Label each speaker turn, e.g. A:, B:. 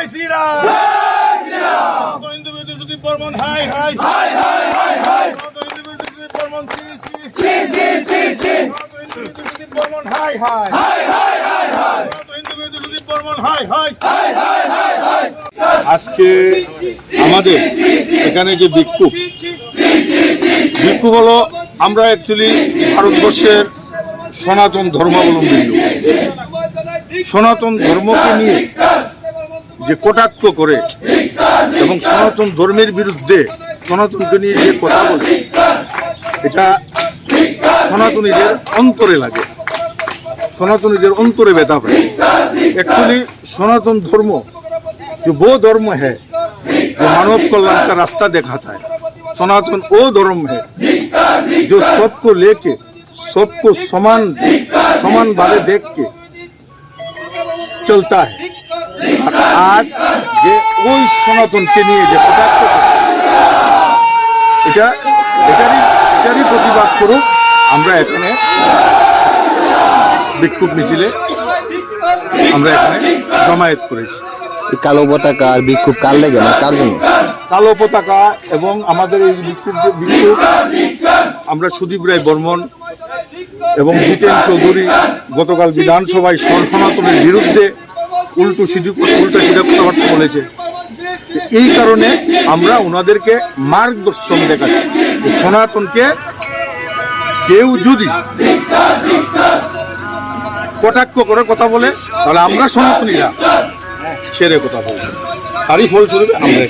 A: জয় শ্রীরাম। হিন্দু বিদ্যুৎ সুদীপ বর্মন হাই হাই। হিন্দু বিদ্যুৎ সুদীপ বর্মন সি সি। হিন্দু বিদ্যুৎ সুদীপ বর্মন হাই হাই। হিন্দু বিদ্যুৎ সুদীপ বর্মন হাই হাই। আজকে আমাদের এখানে যে বিক্ষোভ বিক্ষোভ হলো আমরা অ্যাকচুয়ালি ভারতবর্ষের সনাতন ধর্মাবলম্বী সনাতন ধর্মকে নিয়ে যে কটাক্ষ করে এবং সনাতন ধর্মের বিরুদ্ধে সনাতনকে নিয়ে যে কথা বলে এটা সনাতনীদের অন্তরে লাগে সনাতনীদের অন্তরে ব্যথা পায় एक्चुअली सनातन धर्म जो वो धर्म है जो मानव कल्याण का रास्ता दिखाता है सनातन वो धर्म है जो सबको लेके सबको समान समान भावे देख के चलता है আর আজ যে ওই সনাতনকে নিয়ে যে কটাক্ষ এটা এটারই এটারই প্রতিবাদ স্বরূপ আমরা এখানে বিক্ষোভ মিছিলে আমরা এখানে জমায়েত করেছি।
B: কালো পতাকা আর বিক্ষোভ কার লেগে না কার জন্য?
A: কালো পতাকা এবং আমাদের এই বিক্ষোভ বিক্ষোভ আমরা সুদীপ রায় বর্মন এবং জিতেন চৌধুরী গতকাল বিধানসভায় সন- সনাতনের বিরুদ্ধে উল্টো সিধু উল্টো সিধা কথাবার্তা বলেছে। এই কারণে আমরা ওনাদেরকে মার্গদর্শন দেখাচ্ছি সনাতনকে কেউ যদি কটাক্ষ করে কথা বলে, তাহলে আমরা সনাতনীরা ছেড়ে কথা বলব। তারই ফলস্বরূপ আমরা